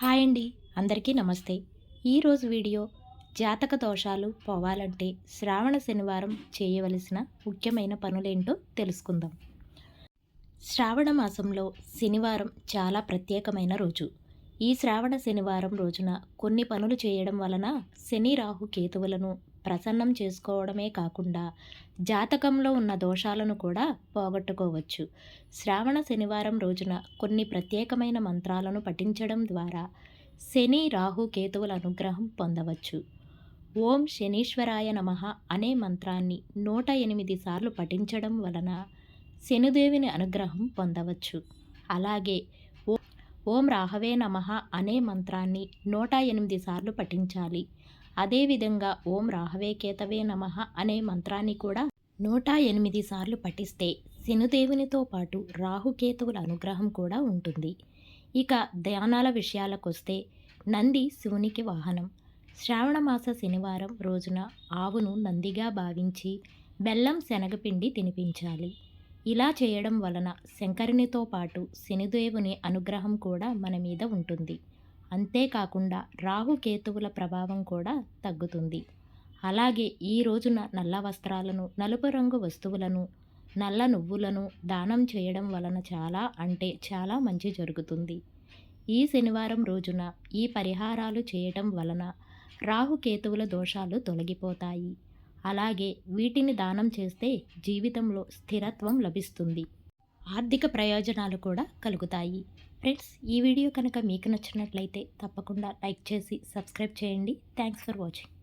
Hi అండి అందరికీ నమస్తే. ఈరోజు వీడియో జాతక దోషాలు పోవాలంటే శ్రావణ శనివారం చేయవలసిన ముఖ్యమైన పనులేంటో తెలుసుకుందాం. శ్రావణ మాసంలో శనివారం చాలా ప్రత్యేకమైన రోజు. ఈ శ్రావణ శనివారం రోజున కొన్ని పనులు చేయడం వలన శని రాహు కేతువులను ప్రసన్నం చేసుకోవడమే కాకుండా జాతకంలో ఉన్న దోషాలను కూడా పోగొట్టుకోవచ్చు. శ్రావణ శనివారం రోజున కొన్ని ప్రత్యేకమైన మంత్రాలను పఠించడం ద్వారా శని రాహు కేతువుల అనుగ్రహం పొందవచ్చు. ఓం శనీశ్వరాయ నమ అనే మంత్రాన్ని నూట ఎనిమిది సార్లు పఠించడం వలన శనిదేవిని అనుగ్రహం పొందవచ్చు. అలాగే ఓం రాహవే నమ అనే మంత్రాన్ని నూట ఎనిమిది సార్లు పఠించాలి. అదేవిధంగా ఓం రాహవే కేతవే నమ అనే మంత్రాన్ని కూడా నూట ఎనిమిది సార్లు పఠిస్తే శనుదేవునితో పాటు రాహుకేతువుల అనుగ్రహం కూడా ఉంటుంది. ఇక ధ్యానాల విషయాలకొస్తే నంది శివునికి వాహనం. శ్రావణమాస శనివారం రోజున ఆవును నందిగా భావించి బెల్లం శనగపిండి తినిపించాలి. ఇలా చేయడం వలన శంకరునితో పాటు శనిదేవుని అనుగ్రహం కూడా మన మీద ఉంటుంది. అంతేకాకుండా రాహుకేతువుల ప్రభావం కూడా తగ్గుతుంది. అలాగే ఈ రోజున నల్ల వస్త్రాలను నలుపు రంగు వస్తువులను నల్ల నువ్వులను దానం చేయడం వలన చాలా అంటే చాలా మంచి జరుగుతుంది. ఈ శనివారం రోజున ఈ పరిహారాలు చేయటం వలన రాహుకేతువుల దోషాలు తొలగిపోతాయి. అలాగే వీటిని దానం చేస్తే జీవితంలో స్థిరత్వం లభిస్తుంది. ఆర్థిక ప్రయోజనాలు కూడా కలుగుతాయి. ఫ్రెండ్స్ ఈ వీడియో కనుక మీకు నచ్చినట్లయితే తప్పకుండా లైక్ చేసి సబ్స్క్రైబ్ చేయండి. Thanks for watching.